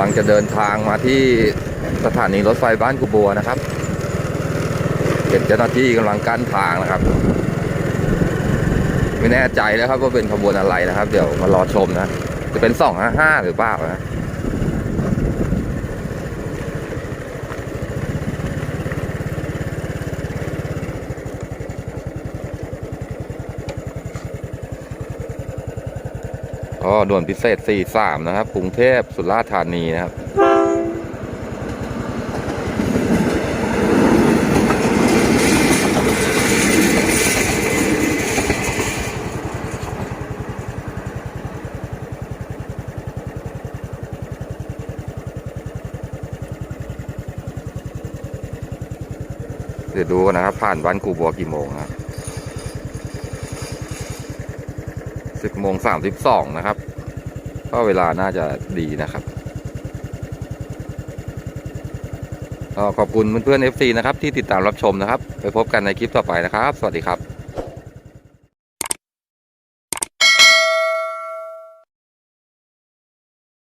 ำลังจะเดินทางมาที่สถานีรถไฟบ้านกุบัวนะครับ เห็นเจ้าหน้าที่กำลังกั้นทางนะครับ ไม่แน่ใจแล้วครับว่าเป็นขบวนอะไรนะครับ เดี๋ยวมารอชมนะ จะเป็นสองห้าห้าหรือเปล่านะ ก็ด่วนพิเศษ 43 นะครับ กรุงเทพสุราษฎร์ธานีนะครับ เดี๋ยวดูกันนะครับ ผ่านบ้านกูบัวกี่โมงครับ สิบโมงสามสิบสองนะครับ ก็เวลาน่าจะดีนะครับขอบคุณเพื่อนๆ FC นะครับที่ติดตามรับชมนะครับ ไปพบกันในคลิปต่อไปนะครับ สวัสดีครับ